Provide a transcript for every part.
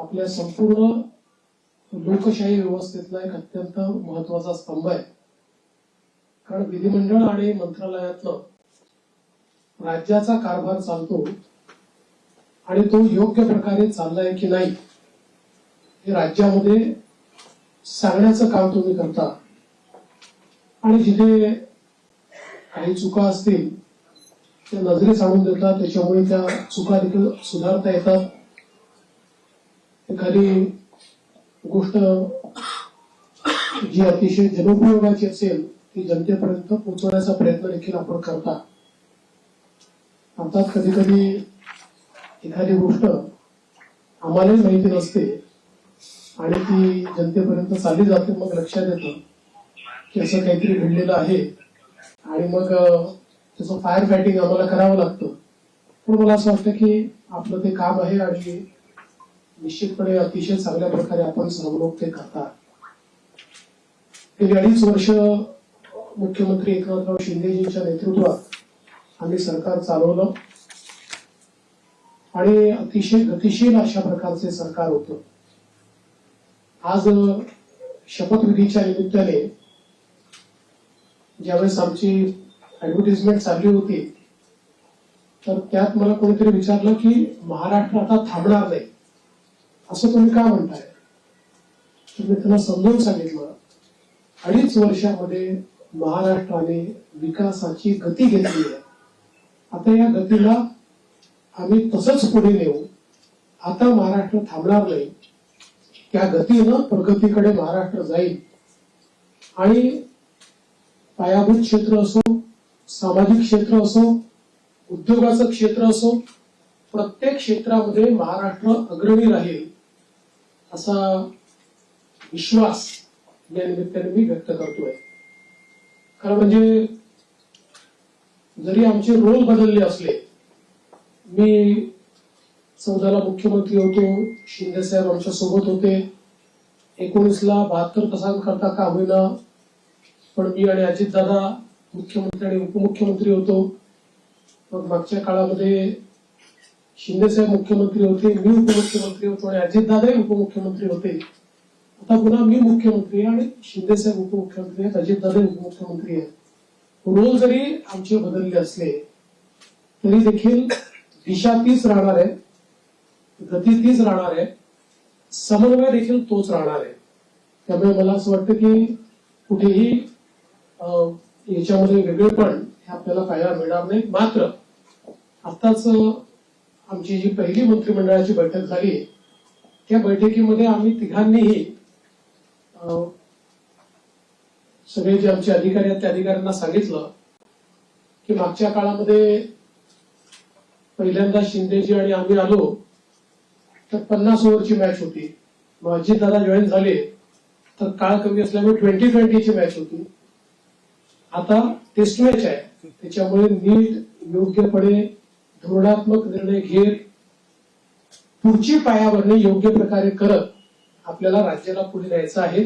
आपल्या संपूर्ण लोकशाही व्यवस्थेतला एक अत्यंत महत्त्वाचा स्तंभ आहे. कारण विधिमंडळ आणि मंत्रालयातलं राज्याचा कारभार चालतो आणि तो योग्य प्रकारे चाललाय की नाही हे राज्यामध्ये सांगण्याचं काम तुम्ही करता. आणि जिथे काही चुका असतील त्या नजरेस आणून देतात त्याच्यामुळे त्या चुका देखील सुधारता येतात. एखादी गोष्ट जी अतिशय जनोपयोगाची असेल ती जनतेपर्यंत पोहोचवण्याचा प्रयत्न देखील आपण करता. अर्थात कधी कधी एखादी गोष्ट आम्हालाही माहिती नसते आणि ती जनतेपर्यंत चालली जाते मग लक्षात येतं की असं काहीतरी घडलेलं आहे आणि मग त्याचं फायर फायटिंग आम्हाला करावं लागतं. पण मला असं वाटतं की आपलं ते काम आहे आणि निश्चितपणे अतिशय चांगल्या प्रकारे आपण सर्व ते करतात. गेली अडीच वर्ष मुख्यमंत्री एकनाथराव शिंदेजींच्या नेतृत्वात आम्ही सरकार चालवलं. आणि अतिशय गतिशील अशा प्रकारचे सरकार होतं. आज शपथविधीच्या निमित्ताने ज्यावेळेस आमची ऍडव्हर्टिजमेंट चालली होती तर त्यात मला कोणीतरी विचारलं की महाराष्ट्र आता थांबणार नाही. असं तुम्ही का म्हणताय? तर मी त्यांना समजून सांगितलं. अडीच वर्षामध्ये महाराष्ट्राने विकासाची गती घेतली आहे. आता या गतीला आम्ही तसंच पुढे नेऊ. आता महाराष्ट्र थांबणार नाही. त्या गतीनं प्रगतीकडे महाराष्ट्र जाईल. आणि पायाभूत क्षेत्र असो सामाजिक क्षेत्र असो उद्योगाचं क्षेत्र असो प्रत्येक क्षेत्रामध्ये महाराष्ट्र अग्रणी राहील. असा विश्वास या निमित्ताने मी व्यक्त करतोय. खरं म्हणजे जरी आमचे रोल बदलले असले मी चौदाला मुख्यमंत्री होतो शिंदे साहेब आमच्यासोबत होते. एकोणीसला बहात्तर तासांकरता का होईना पण मी आणि अजितदादा मुख्यमंत्री आणि उपमुख्यमंत्री होतो. मग मागच्या काळामध्ये शिंदेसाहेब मुख्यमंत्री होते मी उपमुख्यमंत्री होतो आणि अजितदादाही उपमुख्यमंत्री होते. आता पुन्हा मी मुख्यमंत्री आहे आणि शिंदेसाहेब उपमुख्यमंत्री आहेत अजितदादा उपमुख्यमंत्री आहेत. रोल जरी आमचे बदलले असले तरी देखील दिशा तीच राहणार आहे गती तीच राहणार आहे समन्वय देखील तोच राहणार आहे. त्यामुळे मला असं वाटतं की कुठेही अं, याच्यामध्ये वेगळेपण हे आपल्याला पाहायला मिळणार नाही. मात्र आताच आमची जी पहिली मंत्रिमंडळाची बैठक झाली त्या बैठकीमध्ये आम्ही तिघांनीही अं, सगळे जे आमचे अधिकारी आहेत त्या अधिकाऱ्यांना सांगितलं की मागच्या काळामध्ये पहिल्यांदा शिंदेजी आणि आम्ही आलो तर पन्नास ओव्हरची मॅच होती. मग अजितदादा जॉईन झाले तर काळ कमी असल्यामुळे ट्वेंटी ट्वेंटीची मॅच होती. आता टेस्ट मॅच आहे. त्याच्यामुळे नीट योग्यपणे धोरणात्मक निर्णय घेत पुढची पायाभरणी योग्य प्रकारे करत आपल्याला राज्याला पुढे न्यायचं आहे.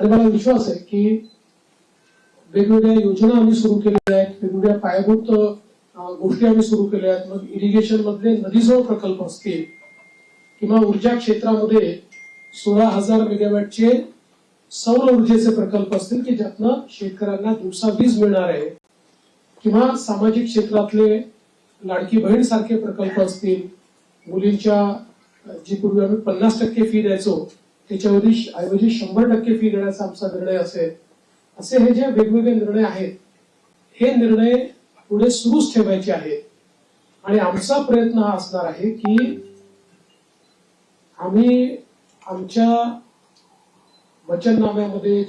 आणि मला विश्वास आहे की वेगवेगळ्या योजना आम्ही सुरू केलेल्या आहेत वेगवेगळ्या पायाभूत गोष्टी आम्ही सुरू केल्या आहेत. मग इरिगेशन मधले नदीजवळ प्रकल्प असतील किंवा ऊर्जा क्षेत्रामध्ये सोळा हजार मेगावॅटचे सौर ऊर्जेचे प्रकल्प असतील की ज्यातनं शेतकऱ्यांना दिवसा वीज मिळणार आहे किंवा सामाजिक क्षेत्रातले लाडकी बहीण सारखे प्रकल्प असतील मुलींच्या जी पूर्वी आम्ही पन्नास टक्के फी द्यायचो त्याच्याऐवजी ऐवजी शंभर टक्के फी देण्याचा आमचा निर्णय असेल. असे हे जे वेगवेगळे निर्णय आहेत हे निर्णय पुढे सुरूच ठेवायचे आहेत. आणि आमचा प्रयत्न हा असणार आहे की आम्ही आमच्या वचननाम्यामध्ये